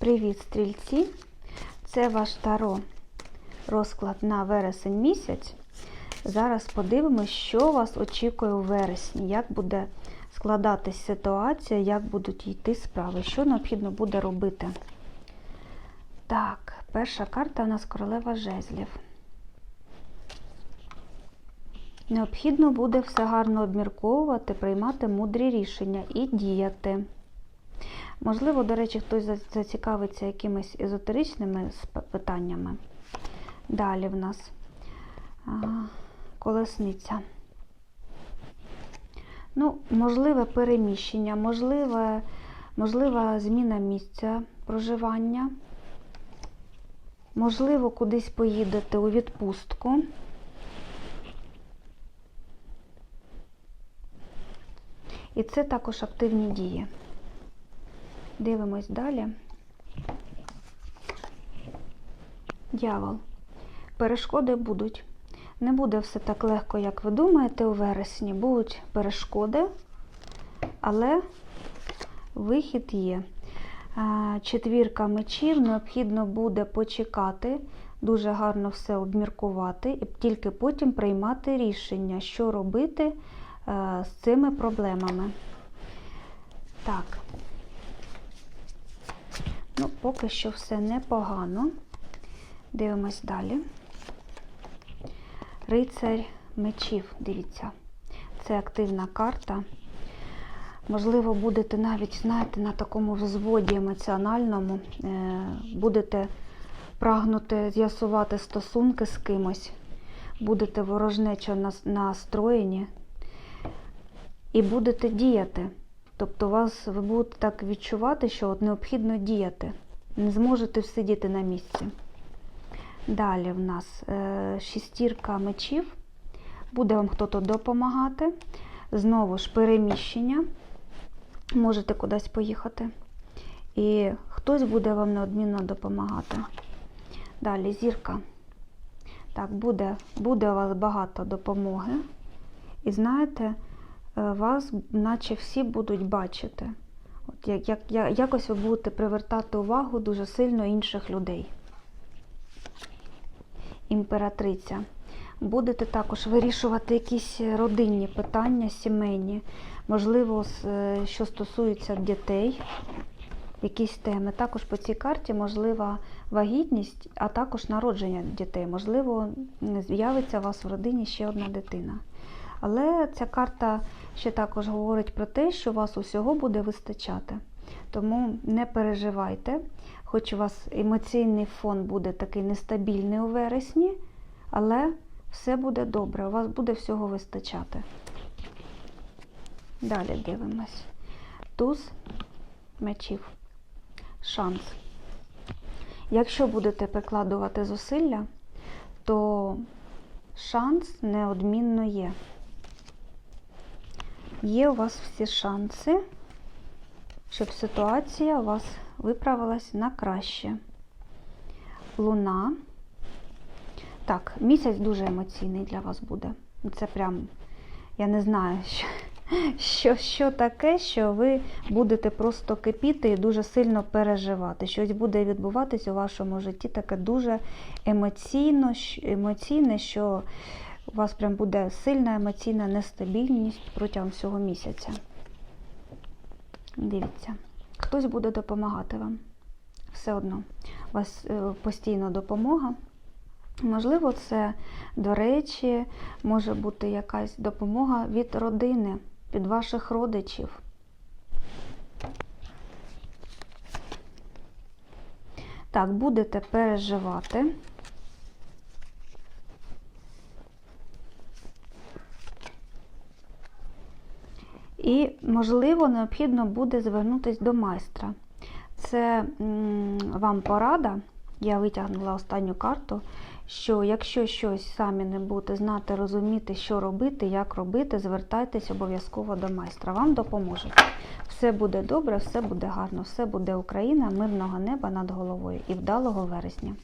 Привіт, стрільці! Це ваш таро розклад на вересень місяць. Зараз подивимось, що вас очікує у вересні, як буде складатись ситуація, як будуть йти справи, що необхідно буде робити. Так, перша карта у нас королева жезлів. Необхідно буде все гарно обмірковувати, приймати мудрі рішення і діяти. Можливо, до речі, хтось зацікавиться якимись езотеричними питаннями. Далі в нас колесниця. Ну, можливе переміщення, можливе, можлива зміна місця проживання. Можливо, кудись поїдете у відпустку. І це також активні дії. Дивимось далі. Дявол. Перешкоди будуть. Не буде все так легко, як ви думаєте, у вересні. Будуть перешкоди, але вихід є. Четвірка мечів необхідно буде почекати, дуже гарно все обміркувати, і тільки потім приймати рішення, що робити з цими проблемами. Так. Ну, поки що все непогано. Дивимось далі. Рицарь мечів, дивіться, це активна карта. Можливо, будете навіть, знаєте, на такому взводі емоціональному, будете прагнути з'ясувати стосунки з кимось, будете ворожнечо настроєні і будете діяти. Тобто вас, ви будете так відчувати, що от необхідно діяти. Не зможете сидіти на місці. Далі в нас е, шістірка мечів. Буде вам хтось допомагати. Знову ж переміщення. Можете кудись поїхати. І хтось буде вам неодмінно допомагати. Далі зірка. Так, буде, буде у вас багато допомоги. І знаєте, вас, наче всі будуть бачити. От як, як, Якось ви будете привертати увагу дуже сильно інших людей. Імператриця. Будете також вирішувати якісь родинні питання, сімейні, можливо, що стосується дітей, якісь теми. Також по цій карті можлива вагітність, а також народження дітей. Можливо, з'явиться у вас в родині ще одна дитина. Але ця карта ще також говорить про те, що вас усього буде вистачати. Тому не переживайте, хоч у вас емоційний фон буде такий нестабільний у вересні, але все буде добре, у вас буде всього вистачати. Далі дивимось. Туз мечів. Шанс. Якщо будете прикладувати зусилля, то шанс неодмінно є. Є у вас всі шанси, щоб ситуація у вас виправилась на краще. Луна. Так, місяць дуже емоційний для вас буде. Це прям, я не знаю, що, що, що таке, що ви будете просто кипіти і дуже сильно переживати. Щось буде відбуватись у вашому житті таке дуже емоційно, емоційне, що у вас прям буде сильна емоційна нестабільність протягом всього місяця. Дивіться, хтось буде допомагати вам. Все одно. У вас постійна допомога. Можливо, це, до речі, може бути якась допомога від родини, від ваших родичів. Так, будете переживати. І, можливо, необхідно буде звернутися до майстра. Це вам порада, я витягнула останню карту, що якщо щось самі не будете знати, розуміти, що робити, як робити, звертайтесь обов'язково до майстра. Вам допоможуть. Все буде добре, все буде гарно, все буде Україна, мирного неба над головою і вдалого вересня.